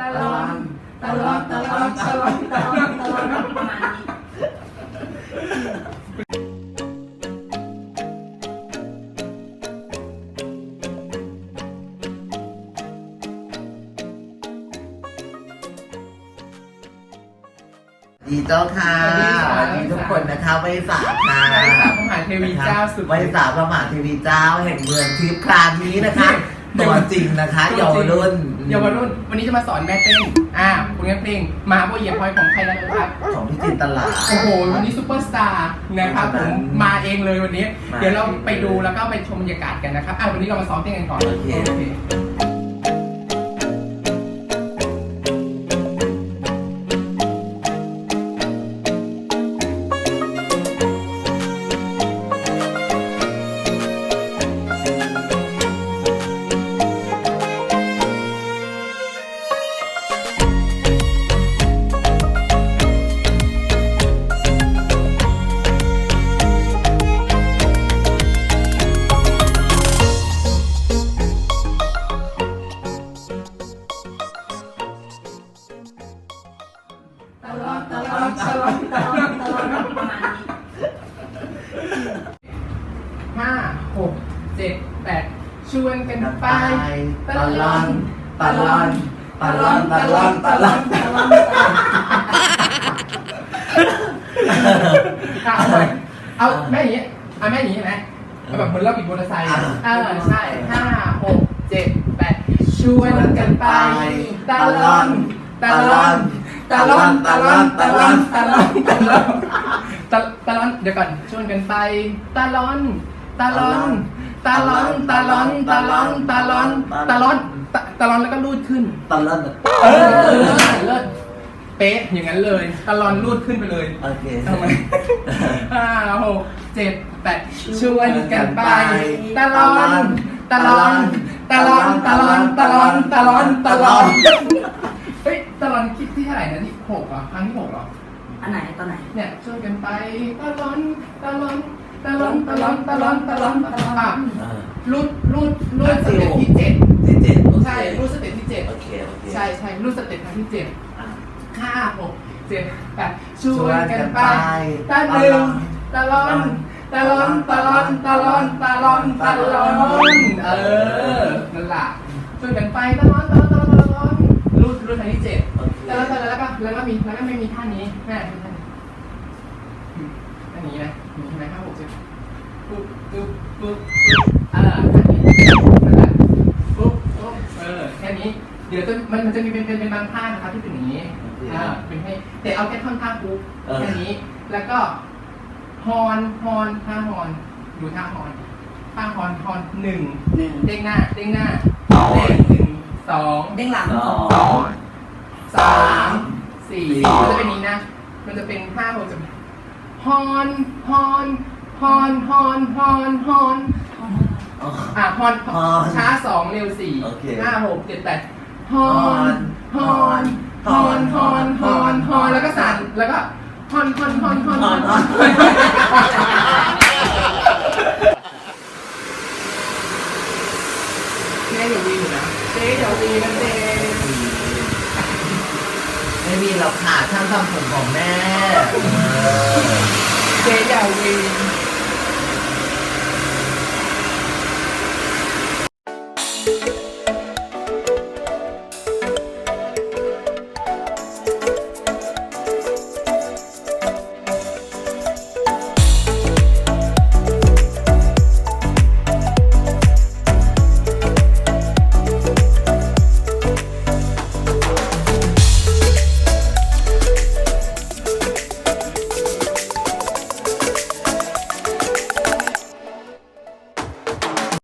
ตลอดตลอดตลอดตลอดตลอดตลอดประมาณนี้ดีเจ้าค่ะสวัสดีค่ะสวัสดีทุกคนนะคะไว้สาค่ะไว้สาพระมหาเทวีเจ้าสุดไว้สาพระมหาเทวีเจ้าแห่งเมืองทิพย์คราวนี้นะคะ ตัวจริงนะคะเยาวรุ่น เยาวรุ่น วันนี้จะมาสอนแม่เต้น อ่าผลงานเพลงมาโบเหยียบพลอยของใครนะครับของพี่จินตลา โอ้โห วันนี้ซูเปอร์สตาร์นะครับผม มาเองเลยวันนี้มาเดี๋ยวเราไปดูแล้วก็ไปชมบรรยากาศกันนะครับ อะวันนี้เรามาซ้อมเต้นกันก่อน โอเค ตลอดตลอดตลอดตลอดตลอดประมาณนี้ห้าหกเจ็ดแปดชวนกันไปตลอนตลอนตลอนตลอนตลอนเอาใหมเอาแม่อย่างนี้เอาแม่อย่างนี้เห็นไหมแบบเหมือนเราบิดมอเตอร์ไซค์เออใช่ห้าหกเจ็ดแปดชวนกันไปตลอนตลอน ตลอนตลอนตลอนตลอนตลอนตะตลอนเดี๋ยวก่อนชวนกันไปตลอนตลอนตลอนตลอนตลอนตลอนตลอนตตลอนแล้วก็ลูดขึ้นตลอนเออเออเลิศเป๊ะอย่างนั้นเลยตลอนรูดขึ้นไปเลยโอเคทำไมห้าหกเจ็ดแปดชวนกันไปตลอนตลอนตลอนตลอนตลอนตลอนตลอน ไปตลอนตลอนตลอนตลอนตลอนตลอนตลอนอะเออรูดรูดรูดสเต็ปที่เจ็ดที่เจ็ดโอเคใช่รูดสเต็ปที่เจ็ดโอเคโอเคใช่ใช่รูดสเต็ปครั้งที่เจ็ดอะ ห้าหกเจ็ดแปดชวนกันไปตะลึงตะลอนตะลอนตะลอนตะลอนตะลอนตะลอนเออนั่นแหละชวนกันไปตะลอนตะลอนตะลอนตะลอนรูดรูดทางที่เจ็ด โอเคแล้วแล้วแล้วก็แล้วก็มีแล้วก็ไม่มีท่านี้แม่ นี้นะมีใช่ไหมห้าหกเจ็ดปุ๊บปุ๊บปุ๊บปุ๊บอ่าท่านี้นั่นแหละปุ๊บปุ๊บเออแค่นี้ เดี๋ยวจะมันมันจะมีเป็นเป็นเป็นบางท่านะครับที่เป็นอย่างนี้อ่าเป็นให้แต่เอาแค่ท่อนท่าปุ๊บเออแค่นี้ แล้วก็ฮอนฮอนท่าฮอนดูท่าฮอนท่าฮอนฮอนหนึ่งหนึ่งเด้งหน้าเด้งหน้าเด้งหนึ่งสองเด้งหลังสสอองงสามสี่สี่มันจะเป็นนี้นะ มันจะเป็นท่าฮอนจะ ฮอนฮอนฮอนฮอนฮอนฮอนอ๋อ อะฮอนฮอนช้าสองเร็วสี่โอเค ห้าหกเจ็ดแปดฮอนฮอนฮอนฮอนฮอนฮอนแล้วก็สั่นแล้วก็ฮอนฮอนฮอนฮอนฮอนฮอนเจ๊อย่าวีอยู่นะเจ๊อย่าวีนะเจ๊ไม่มีหรอกค่ะช่างทำผมของแม่เออ เจ๊อย่าวีเ